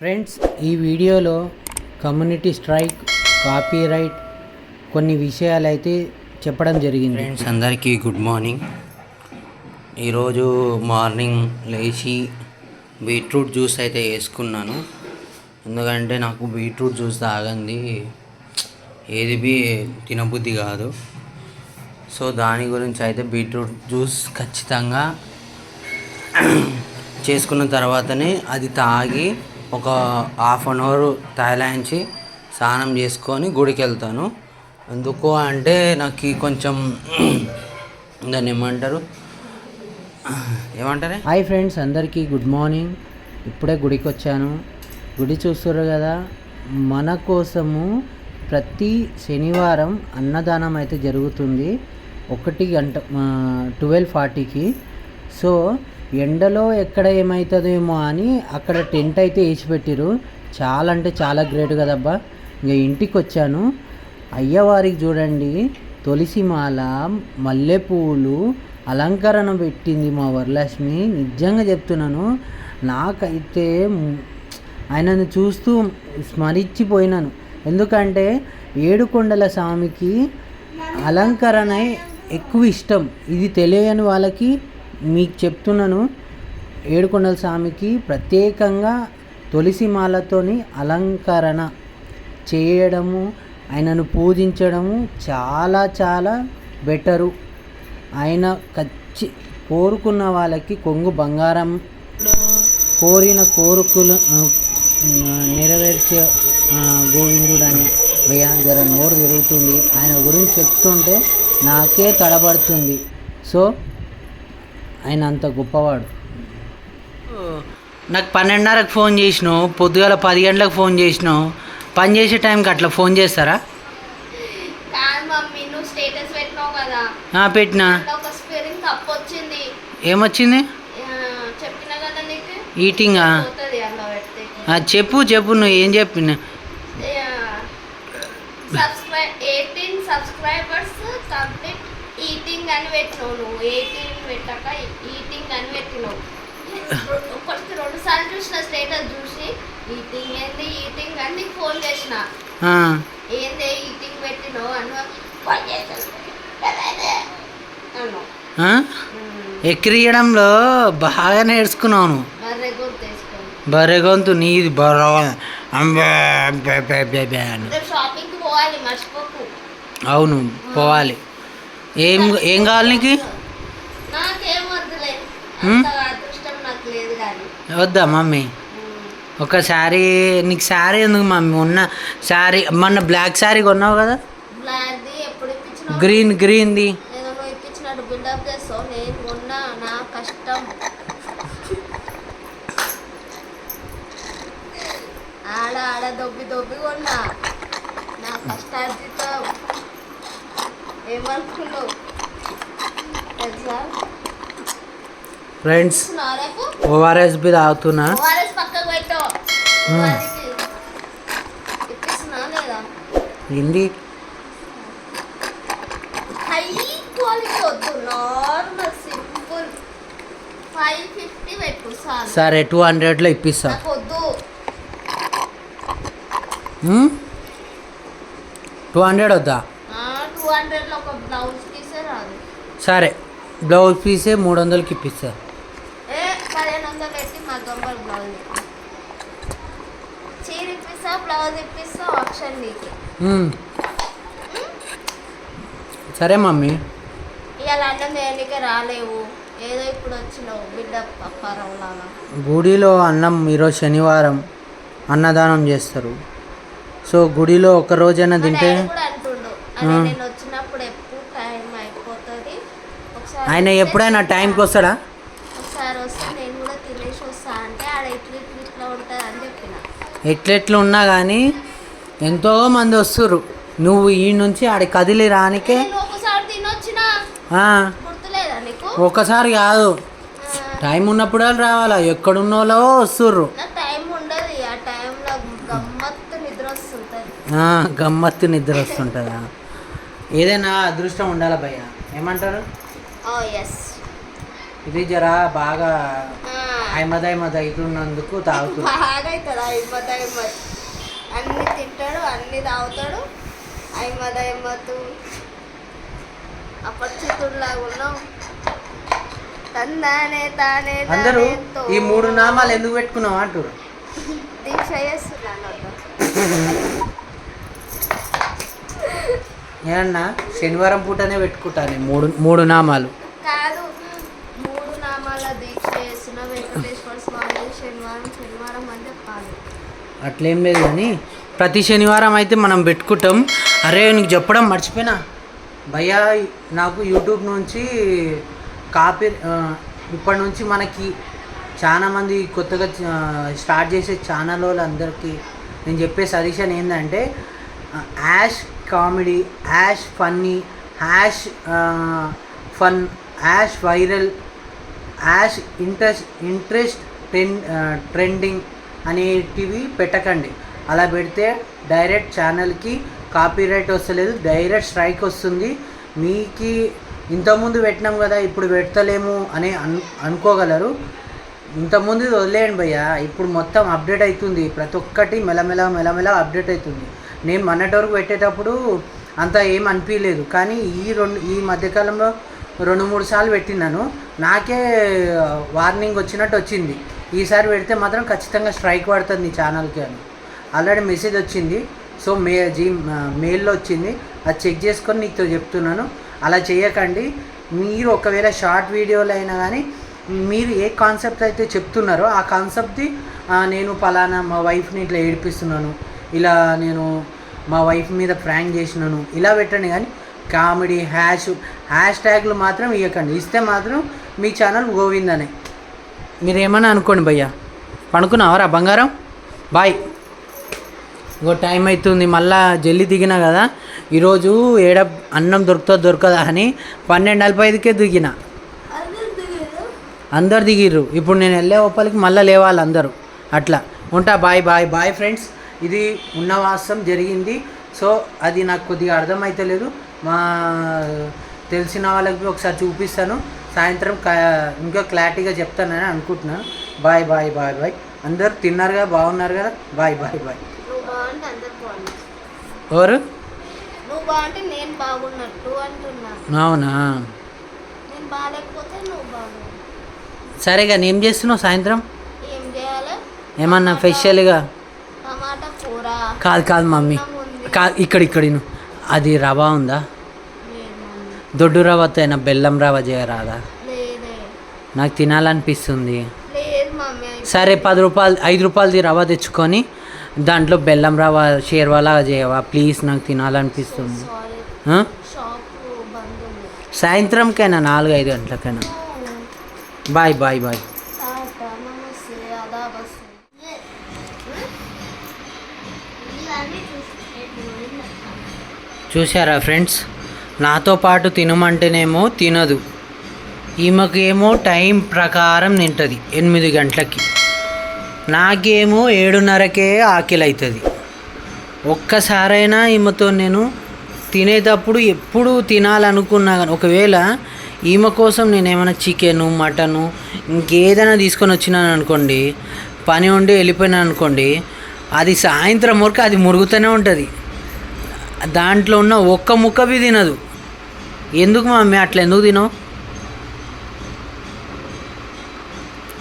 Friends ఈ వీడియోలో community strike copyright కొన్ని విషయాలు అయితే చెప్పడం జరిగింది. ఫ్రెండ్స్ అందరికీ గుడ్ మార్నింగ్ ఈరోజు మార్నింగ్ లేచి బీట్రూట్ జ్యూస్ అయితే వేసుకున్నాను. ఎందుకంటే నాకు బీట్రూట్ జ్యూస్ తాగంది. ఏది బి తినబుద్ధి కాదు. సో దాని గురించి అయితే బీట్రూట్ జ్యూస్ ఖచ్చితంగా చేసుకున్న తర్వాతనే అది తాగి ఒక హాఫ్ అన్ అవర్ తాయిలాంచి స్నానం చేసుకొని గుడికి వెళ్తాను ఎందుకు అంటే నాకు కొంచెం దాన్ని ఏమంటారు? ఏమంటారు? హాయ్ ఫ్రెండ్స్ అందరికీ గుడ్ మార్నింగ్. ఇప్పుడే గుడికి వచ్చాను గుడి చూస్తారు కదా మన కోసము ప్రతి శనివారం అన్నదానం అయితే జరుగుతుంది. ఒకటి గంట ట్వెల్వ్ ఫార్టీకి. సో ఎండలో ఎక్కడ ఏమవుతుందేమో అని అక్కడ టెంట్ అయితే వేసి పెట్టిరు చాలా అంటే చాలా గ్రేట్ కదబ్బా. ఇంకా ఇంటికి వచ్చాను అయ్యవారికి చూడండి. తులసి మాల మల్లెపూలు అలంకరణ పెట్టింది మా వరలక్ష్మి. నిజంగా చెప్తున్నాను నాకైతే ఆయనను చూస్తూ స్మరించిపోయినాను. ఎందుకంటే ఏడుకొండల స్వామికి అలంకరణ ఎక్కువ ఇష్టం. ఇది తెలియని వాళ్ళకి మీకు చెప్తున్నాను ఏడుకొండల స్వామికి ప్రత్యేకంగా తులసి మాలతోని అలంకరణ చేయడము ఆయనను పూజించడము చాలా చాలా బెటరు. ఆయన ఖచ్చి కోరుకున్న వాళ్ళకి కొంగు బంగారం కోరిన కోరుకులు నెరవేర్చే గోవిందుడు గోవిందుడని భయ జర నోరు తిరుగుతుంది. ఆయన గురించి చెప్తుంటే నాకే తడబడుతుంది. సో ఆయన అంత గొప్పవాడు నాకు పన్నెండున్నరకు ఫోన్ చేసినావు పొద్దుగాల పది గంటలకు ఫోన్ చేసినావు. పని చేసే టైంకి అట్లా ఫోన్ చేస్తారా? పెట్టినా. ఏమొచ్చింది? ఈటింగా చెప్పు చెప్పు నువ్వు ఏం చెప్పిన. Subscribe eighteen subscribers complete eating అని పెట్టినావు నువ్వు. ఎయిటీన్ పెట్టాక ఈటింగ్ అని పెట్టినావు ఒకటి రెండు సార్లు చూసిన స్టేటస్ చూసి ఈటింగ్ ఏంది ఈటింగ్ అని నీకు ఫోన్ చేసిన. ఏంది ఈటింగ్ పెట్టినావు అను అన్నావు ఆ? ఎక్కిరియడంలో బాగా నేర్చుకున్నాను బర్రె గొంతు నీది బర్ర అంబే, అంబే, బే, బే, బే అని. రేపు షాపింగ్కి పోవాలి మర్చిపోకు. అవును పోవాలి. ఏం ఏం కావాలి నాకేం వద్దులే హ్మ్? అంత అదృష్టం నాకు లేదు కానీ వద్దా మమ్మీ? ఒక శారీ నీకు శారీ ఎందుకు మమ్మీ? ఉన్న శారీ మొన్న బ్లాక్ శారీ కొన్నావు కదా? గ్రీన్ గ్రీన్ది. ఆడ ఆడ దొబ్బి దొబ్బి కొన్నా. నా కష్టార్జితం. ఏమనుకున్నావు? తెలుసా? ఫ్రెండ్స్ ఓఆర్ఎస్ బి తాగుతున్నా. ఏంది? చాలు. సరే టూ హండ్రెడ్లో ఇప్పిస్తా. టూ హండ్రెడ్ వద్దా? సరే బ్లౌజ్ పీసే మూడు వందలకి ఇప్పిస్తా. ఏ పదిహేను గంబర్ బ్లౌజ్. చీర ఇప్పిస్తా బ్లౌజ్ ఇప్పిస్తా ఆప్షన్ నీకు. సరే మమ్మీ ఇవాళ అన్నం రాలేవు ఏదో ఇప్పుడు వచ్చినావు బిడ్డ గుడిలో అన్నం ఈరోజు శనివారం అన్నదానం చేస్తారు సో గుడిలో ఒక రోజైనా తింటే. నేను వచ్చినప్పుడు ఎప్పుడు టైం అయిపోతుంది ఆయన ఎప్పుడైనా. టైంకి వస్తాడా ఒకసారి వస్తే నేను కూడా తినేసి వస్తా అంటే ఆడ ఇట్లు ఇట్లు ఇట్లా ఉంటుంది అని చెప్పిన ఎట్లెట్లు ఉన్నా కానీ ఎంతో మంది వస్తుర్రు. నువ్వు ఈ నుంచి ఆడి కదిలి రానికే ఒకసారి కాదు. టైం ఉన్నప్పుడే రావాలా? ఎక్కడున్నోలో వస్తుర్రు. గమ్మత్తు నిద్ర వస్తుంటుంది. ఏదైనా అదృష్టం ఉండాలి భయ్య? ఏమంటారు? ఇది జర బాగా ఆ, హైమద్ హైమద్ అవుతున్నందుకు తాగుతుంది బాగా అవుతుంది అహిమత్ అన్ని తింటాడు అన్ని తాగుతాడు. అహిమత్ అపరిచితుల్లాగా ఉన్నాం తందానే తానే అందరూ. ఈ మూడు నామాలు ఎందుకు పెట్టుకున్నావు అంటారు దీక్ష చేస్తున్నాను. ఏమన్నా? శనివారం పూటనే పెట్టుకుంటాను మూడు మూడు నామాలు. కాదు. వెంకటేశ్వర స్వామి శనివారం శనివారం అని చెప్పాలి. అట్లేం లేదు కానీ ప్రతి శనివారం అయితే మనం పెట్టుకుంటాం. అరే నీకు చెప్పడం మర్చిపోయినా. భయ్యా నాకు యూట్యూబ్ నుంచి కాపీ ఇప్పటి నుంచి మనకి చాలామంది కొత్తగా స్టార్ట్ చేసే ఛానల్ వాళ్ళందరికీ నేను చెప్పే సజెషన్ ఏంటంటే hash comedy hash funny hash fun hash viral hash interest interest trend trending అనేటివి పెట్టకండి. అలా పెడితే డైరెక్ట్ ఛానల్కి కాపీరైట్ వస్తలేదు డైరెక్ట్ స్ట్రైక్ వస్తుంది. మీకు ఇంతకుముందు పెట్టినాం కదా ఇప్పుడు పెడతలేము అని అను అనుకోగలరు. ఇంతకుముందు వదిలేయండి భయ్య ఇప్పుడు మొత్తం అప్డేట్ అవుతుంది ప్రతి ఒక్కటి మెలమెల మెలమెల అప్డేట్ అవుతుంది నేను మొన్నటి వరకు పెట్టేటప్పుడు అంత ఏం అనిపించలేదు కానీ ఈ రెండు ఈ మధ్యకాలంలో రెండు మూడు సార్లు పెట్టినాను నాకే వార్నింగ్ వచ్చినట్టు వచ్చింది. ఈసారి పెడితే మాత్రం ఖచ్చితంగా స్ట్రైక్ పడుతుంది నీ ఛానల్కి అని. ఆల్రెడీ మెసేజ్ వచ్చింది. సో మే జీ మెయిల్లో వచ్చింది. అది చెక్ చేసుకొని నీతో చెప్తున్నాను. అలా చేయకండి. మీరు ఒకవేళ షార్ట్ వీడియోలు అయినా కానీ మీరు ఏ కాన్సెప్ట్ అయితే చెప్తున్నారో ఆ కాన్సెప్ట్ది నేను పలానా మా వైఫ్ని ఇట్లా ఏడిపిస్తున్నాను. ఇలా నేను మా వైఫ్ మీద ప్రాంక్ చేసినాను. ఇలా పెట్టండి కానీ కామెడీ హ్యాష్ హ్యాష్ ట్యాగ్లు మాత్రం ఇవ్వకండి ఇస్తే మాత్రం మీ ఛానల్ గోవిందనే. మీరు ఏమన్నా అనుకోండి భయ్యా. పనుకున్నావరా బంగారం? బాయ్. ఇంకో టైం అవుతుంది మళ్ళా జల్లి దిగినా కదా. ఈరోజు ఏడ అన్నం దొరుకుతుందో దొరకదా అని పన్నెండు నలభై ఐదుకే దిగిన. అందరు దిగిర్రు? ఇప్పుడు నేను వెళ్ళే ఒప్పలికి మళ్ళీ లేవాలి అందరూ. అట్లా. ఉంటా బాయ్ బాయ్ బాయ్ ఫ్రెండ్స్. ఇది ఉన్నవాసం జరిగింది. సో అది నాకు కొద్దిగా అర్థమైతలేదు. మా తెలిసిన వాళ్ళకి ఒకసారి చూపిస్తాను. సాయంత్రం ఇంకా క్లారిటీగా చెప్తానని అనుకుంటున్నాను బాయ్ బాయ్ బాయ్ బాయ్. అందరు తిన్నారుగా బాగున్నారు కదా? Bye bye bye. ఎవరు? అవునా? సరేగా ఏం చేస్తున్నావు సాయంత్రం? ఏమన్నా కూర. కాదు కాదు మమ్మీ. అన్నం ఉంది. కా ఇక్కడ ఇక్కడ. అది రవా ఉందా? దొడ్డు రవ్వతో అయినా బెల్లం రవ్వ చేయరాదా? నాకు తినాలనిపిస్తుంది. సరే పది రూపాయలు ఐదు రూపాయలది రవ్వ తెచ్చుకొని దాంట్లో బెల్లం రవ్వ షేర్వాలాగా చేయవా? ప్లీజ్ నాకు తినాలనిపిస్తుంది. సాయంత్రంకైనా నాలుగు ఐదు గంటలకైనా? Bye bye bye. చూసారా ఫ్రెండ్స్? నాతో పాటు తినమంటేనేమో తినదు. ఈమెకేమో టైం ప్రకారం తింటుంది ఎనిమిది గంటలకి. నాకేమో ఏడున్నరకే ఆకలి అవుతుంది ఒక్కసారైనా ఈమెతో నేను తినేటప్పుడు ఎప్పుడు తినాలనుకున్నా కానీ ఒకవేళ ఈమె కోసం నేను ఏమైనా చికెను మటను ఇంకేదైనా తీసుకొని వచ్చినాను అనుకోండి పని ఉండి వెళ్ళిపోయినా అనుకోండి అది సాయంత్రం వరకు అది మురుగుతూనే ఉంటుంది. దాంట్లో ఉన్న ఒక్క ముక్కవి తినదు. ఎందుకు మమ్మీ అట్లా ఎందుకు తినవు?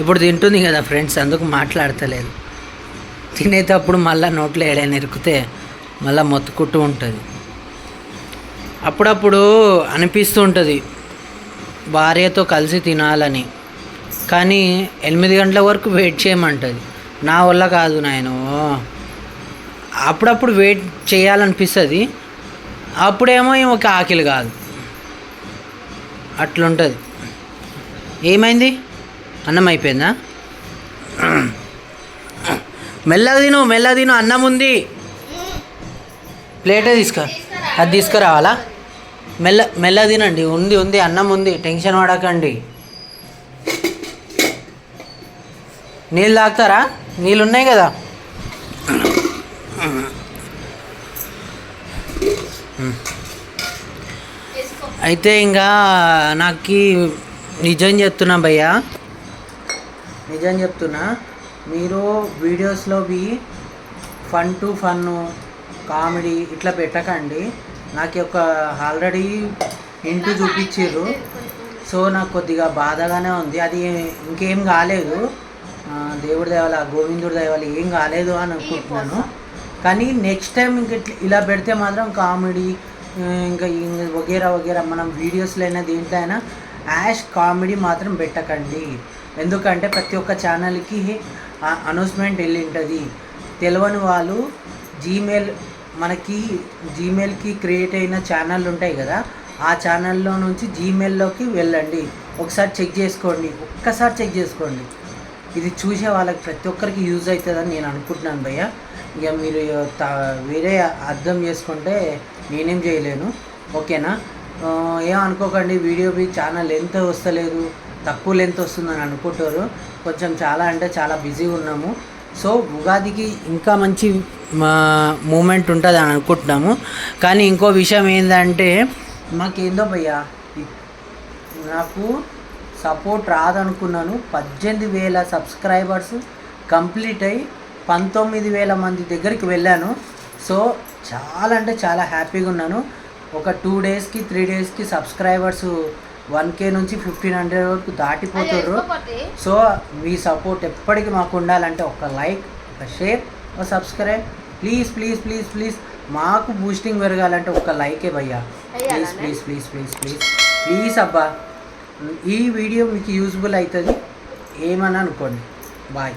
ఇప్పుడు తింటుంది కదా ఫ్రెండ్స్ అందుకు మాట్లాడతలేదు. తినేటప్పుడు మళ్ళీ నోట్లో ఏడైనా ఇరికితే మళ్ళీ మొత్తుకుంటూ ఉంటుంది. అప్పుడప్పుడు అనిపిస్తూ ఉంటుంది భార్యతో కలిసి తినాలని. కానీ ఎనిమిది గంటల వరకు వెయిట్ చేయమంటుంది. నా వల్ల కాదు నాయన. అప్పుడప్పుడు వెయిట్ చేయాలనిపిస్తుంది అప్పుడేమో ఒక ఆకలి కాదు. అట్లుంటుంది. ఏమైంది? అన్నం అయిపోయిందా మెల్లగా తిను మెల్లగా తిను అన్నం ఉంది. ప్లేటే తీసుకురా. అది తీసుకురావాలా? మెల్ల మెల్లగా తినండి. ఉంది ఉంది అన్నం ఉంది. టెన్షన్ పడకండి. నీళ్ళు తాగుతారా? నీళ్ళు ఉన్నాయి కదా? వేసుకో అయితే ఇంకా నాకు నిజం చెప్తున్నా భయ్యా. నిజం చెప్తున్నా. మీరు వీడియోస్లోవి ఫన్ టు ఫన్ కామెడీ ఇట్లా పెట్టకండి. నాకు ఒక ఆల్రెడీ ఇంటూ చూపించారు సో నాకు కొద్దిగా బాధగానే ఉంది. అది ఇంకేం కాలేదు. దేవుడి దేవాల గోవిందుడి దయవల్ల ఏం కాలేదు అని అనుకుంటున్నాను. కానీ నెక్స్ట్ టైం ఇంక ఇట్లా ఇలా పెడితే మాత్రం కామెడీ ఇంకా వగేరా వగేరా మనం వీడియోస్లో అయినా దేంట్లో అయినా యాష్ కామెడీ మాత్రం పెట్టకండి. ఎందుకంటే ప్రతి ఒక్క ఛానల్కి అనౌన్స్మెంట్ వెళ్ళి ఉంటుంది తెలియని వాళ్ళు జీమెయిల్ మనకి జీమెయిల్కి క్రియేట్ అయిన ఛానల్ ఉంటాయి కదా ఆ ఛానల్లో నుంచి జీమెయిల్లోకి వెళ్ళండి. ఒకసారి చెక్ చేసుకోండి. ఒక్కసారి చెక్ చేసుకోండి. ఇది చూసే వాళ్ళకి ప్రతి ఒక్కరికి యూజ్ అవుతుందని నేను అనుకుంటున్నాను భయ్య. ఇక మీరు త- వేరే అర్థం చేసుకుంటే నేనేం చేయలేను. ఓకేనా? ఏం అనుకోకండి వీడియో మీ చాలా లెంత్ వస్తలేదు తక్కువ లెంత్ వస్తుందని అనుకుంటారు. కొంచెం చాలా అంటే చాలా బిజీగా ఉన్నాము. సో ఉగాదికి ఇంకా మంచి మూమెంట్ ఉంటుంది అని అనుకుంటున్నాము. కానీ ఇంకో విషయం ఏంటంటే మాకేందో భయ్యా నాకు సపోర్ట్ రాదనుకున్నాను. పద్దెనిమిది వేల సబ్స్క్రైబర్స్ కంప్లీట్ అయ్యి పంతొమ్మిది వేల మంది దగ్గరికి వెళ్ళాను. సో చాలా అంటే చాలా హ్యాపీగా ఉన్నాను. ఒక టూ డేస్కి త్రీ డేస్కి సబ్స్క్రైబర్స్ వన్ కే నుంచి ఫిఫ్టీన్ హండ్రెడ్ వరకు దాటిపోతారు సో మీ సపోర్ట్ ఎప్పటికీ మాకు ఉండాలంటే ఒక లైక్ ఒక షేర్ ఒక subscribe please please please please మాకు బూస్టింగ్ పెరగాలంటే ఒక లైకే భయ్యా. Please? Please please please please please అబ్బా ఈ వీడియో మీకు యూజ్ఫుల్ అవుతుంది. ఏమని అనుకోండి. బాయ్